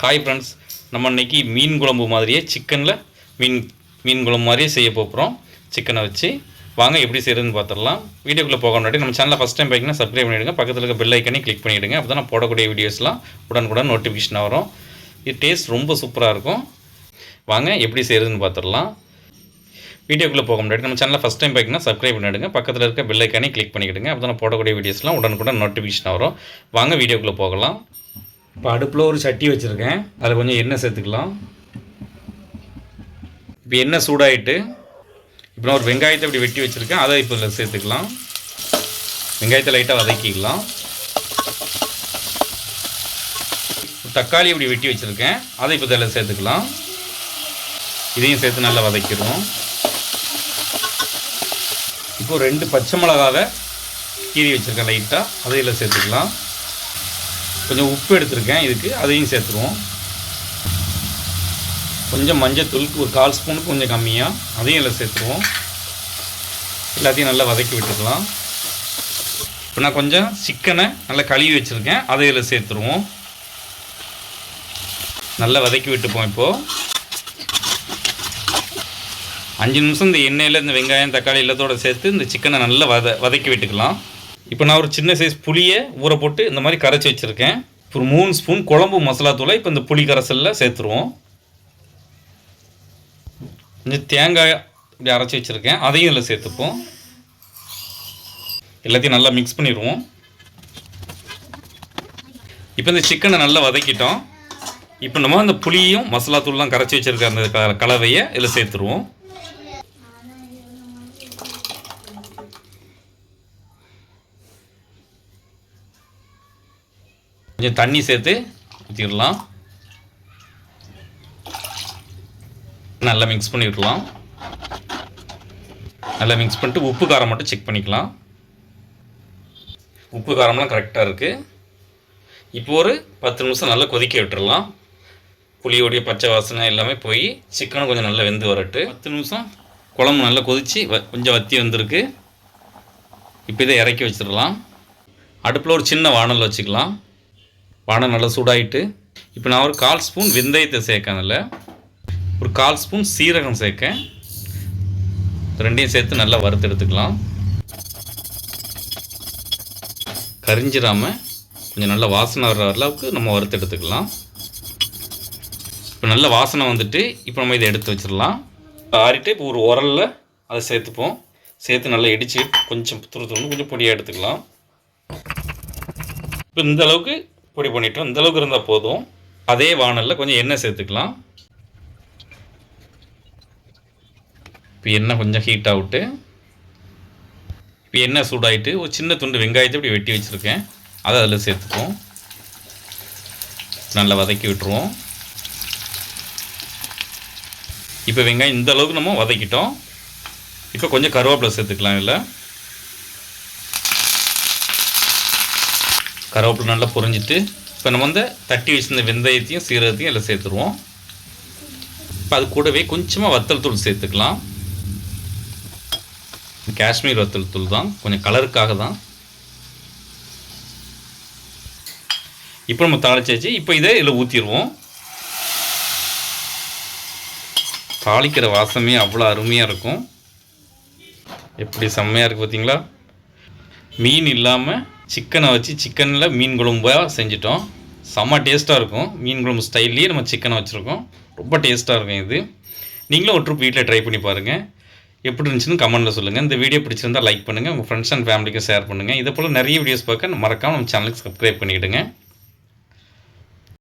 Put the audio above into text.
Hi friends நம்ம இன்றைக்கி மீன் குழம்பு மாதிரியே சிக்கனில் மீன் மீன் குழம்பு மாதிரியே செய்ய போகிறோம் சிக்கனை வச்சு. வாங்க எப்படி செய்யறதுன்னு பார்த்துடலாம் வீடியோக்குள்ளே போக முன்னாடி நம்ம சேனலில் ஃபஸ்ட் டைம் பார்த்திங்கன்னா சப்ஸ்கிரைப் பண்ணிவிடுங்க பக்கத்தில் இருக்க பெல் ஐக்கனே கிளிக் பண்ணிவிடுங்க அப்போ தான் நான் போடக்கூடிய வீடியோஸ்லாம் உடனுக்குடன் நோட்டிஃபிகேஷன் வரும். இது டேஸ்ட் ரொம்ப சூப்பராக இருக்கும். வாங்க எப்படி செய்யறதுன்னு பார்த்துடலாம் வீடியோக்குள்ளே போக முடியாது நம்ம சேனலில் ஃபஸ்ட் டைம் பார்த்திங்கன்னா சப்ஸ்கிரைப் பண்ணிவிடுங்க பக்கத்தில் இருக்க பெல் ஐக்கானே கிளிக் பண்ணிக்கிடுங்க. அப்போ தான் போடக்கூடிய வீடியோஸ்லாம் உடனுக்குடன் நோட்டிஃபிகேஷன் வரும். வாங்க வீடியோக்குள்ளே போகலாம். இப்போ அடுப்பில் ஒரு சட்டி வச்சுருக்கேன். அதில் கொஞ்சம் எண்ணெய் சேர்த்துக்கலாம். இப்போ எண்ணெய் சூடாயிட்டு இப்போ நான் ஒரு வெங்காயத்தை இப்படி வெட்டி வச்சுருக்கேன். அதை இப்போ இதில் சேர்த்துக்கலாம். வெங்காயத்தை லைட்டாக வதக்கிக்கலாம். தக்காளி இப்படி வெட்டி வச்சுருக்கேன். அதை இப்போ இதில் சேர்த்துக்கலாம். இதையும் சேர்த்து நல்லா வதக்கிடுவோம். இப்போ ரெண்டு பச்சை மிளகாவை கீறி வச்சுருக்கேன் லைட்டாக அதையில் சேர்த்துக்கலாம். கொஞ்சம் உப்பு எடுத்திருக்கேன். இதுக்கு அதையும் சேர்த்துருவோம் கொஞ்சம் மஞ்சத்தூள் ஒரு கால் ஸ்பூனுக்கு கொஞ்சம் கம்மியாக அதையும் இதில் சேர்த்துருவோம் எல்லாத்தையும் நல்லா வதக்கி விட்டுக்கலாம். இப்போ நான் கொஞ்சம் சிக்கனை நல்லா கழுவி வச்சுருக்கேன். அதை இதில் சேர்த்துருவோம். நல்லா வதக்கி விட்டுப்போம் இப்போது அஞ்சு நிமிஷம் இந்த எண்ணெயில் இந்த வெங்காயம் தக்காளி எல்லாத்தோட சேர்த்து இந்த சிக்கனை நல்லா வத வதக்கி விட்டுக்கலாம். இப்போ நான் ஒரு சின்ன சைஸ் புளியை ஊற போட்டு இந்த மாதிரி கரைச்சி வச்சுருக்கேன். ஒரு மூணு ஸ்பூன் குழம்பு மசாலா தூளை இப்போ இந்த புளி கரைசலில் சேர்த்துருவோம். கொஞ்சம் தேங்காய் இப்படி அரைச்சி வச்சுருக்கேன். அதையும் இதில் சேர்த்துப்போம். எல்லாத்தையும் நல்லா மிக்ஸ் பண்ணிடுவோம். இப்போ இந்த சிக்கனை நல்லா வதக்கிட்டோம். இப்போ நம்ம அந்த புளியும் மசாலா தூள்லாம் கரைச்சி வச்சுருக்க அந்த க- கலவையை இதில் சேர்த்துருவோம். கொஞ்சம் தண்ணி சேர்த்து ஊற்றிடலாம் நல்லா மிக்ஸ் பண்ணி விடலாம் நல்லா மிக்ஸ் பண்ணிட்டு உப்பு காரம் மட்டும் செக் பண்ணிக்கலாம். உப்பு காரம்லாம் கரெக்டாக இருக்குது இப்போ ஒரு பத்து நிமிஷம் நல்லா கொதிக்க விட்டுடலாம். புளியோடைய பச்சை வாசனை எல்லாமே போய் சிக்கனும் கொஞ்சம் நல்லா வெந்து வரட்டு பத்து நிமிஷம் குழம்பு நல்லா கொதித்து வ கொஞ்சம் வத்தி வந்திருக்கு. இப்போ இதை இறக்கி வச்சிடலாம். அடுப்பில் ஒரு சின்ன வானல் வச்சுக்கலாம். பானை நல்லா சூடாயிட்டு இப்போ நான் ஒரு கால் ஸ்பூன் வெந்தயத்தை சேர்க்கேன் அதில். ஒரு கால் ஸ்பூன் சீரகம் சேர்க்கேன் ரெண்டையும் சேர்த்து நல்லா வறுத்து எடுத்துக்கலாம். கரிஞ்சிடாமல் கொஞ்சம் நல்ல வாசனை வர்ற அளவுக்கு நம்ம வறுத்து எடுத்துக்கலாம். இப்போ நல்ல வாசனை வந்துட்டு இப்போ நம்ம இதை எடுத்து வச்சிடலாம். ஆறிட்டு இப்போ ஒரு உரலில் அதை சேர்த்துப்போம். சேர்த்து நல்லா இடித்து கொஞ்சம் துரு துருந்து கொஞ்சம் பொடியாக எடுத்துக்கலாம். இப்போ இந்த அளவுக்கு பொடி பண்ணிட்டோம். இந்தளவுக்கு இருந்தால் போதும். அதே வானலில் கொஞ்சம் எண்ணெய் சேர்த்துக்கலாம். இப்போ எண்ணெய் கொஞ்சம் ஹீட் ஆகிட்டு இப்போ எண்ணெய் சூடாயிட்டு ஒரு சின்ன துண்டு வெங்காயத்தை இப்படி வெட்டி வச்சுருக்கேன். அதை அதில் சேர்த்துக்குவோம் நல்லா வதக்கி விட்டுருவோம். இப்போ வெங்காயம் இந்த அளவுக்கு நம்ம வதக்கிட்டோம். இப்போ கொஞ்சம் கருவேப்பிலை சேர்த்துக்கலாம் இல்லை கருவேப்பிலை நல்லா பொரிஞ்சிட்டு இப்போ நம்ம வந்து தட்டி வச்சிருந்த வெந்தயத்தையும் சீரகத்தையும் எல்லாம் சேர்த்துருவோம். இப்போ அது கூடவே கொஞ்சமாக வத்தல் தூள் சேர்த்துக்கலாம். காஷ்மீர் வத்தல் தூள் தான். கொஞ்சம் கலருக்காக தான். இப்போ நம்ம தாளிச்சாச்சு. இப்போ இதை இதில் ஊற்றிடுவோம் தாளிக்கிற வாசமே அவ்வளோ அருமையாக இருக்கும். எப்படி செம்மையாக இருக்குது பார்த்தீங்களா மீன் இல்லாமல் சிக்கனை வச்சு சிக்கனில் மீன் குழம்பாக செஞ்சிட்டோம். செம்ம டேஸ்ட்டாக இருக்கும். மீன் குழம்பு ஸ்டைல்லையே நம்ம சிக்கனை வச்சுருக்கோம். ரொம்ப டேஸ்ட்டாக இருக்கும் இது. நீங்களும் ஒரு ட்ரிப் வீட்டில் ட்ரை பண்ணி பாருங்கள் எப்படி இருந்துச்சுன்னு கமெண்ட்டில் சொல்லுங்கள் இந்த வீடியோ பிடிச்சிருந்தா லைக் பண்ணுங்கள் உங்கள் ஃப்ரெண்ட்ஸ் அண்ட் ஃபேமிலிக்கும் ஷேர் பண்ணுங்கள் இதே போல் நிறைய வீடியோஸ் பார்க்க மறக்காமல் நம்ம சேனலுக்கு சப்ஸ்கிரைப் பண்ணிவிடுங்க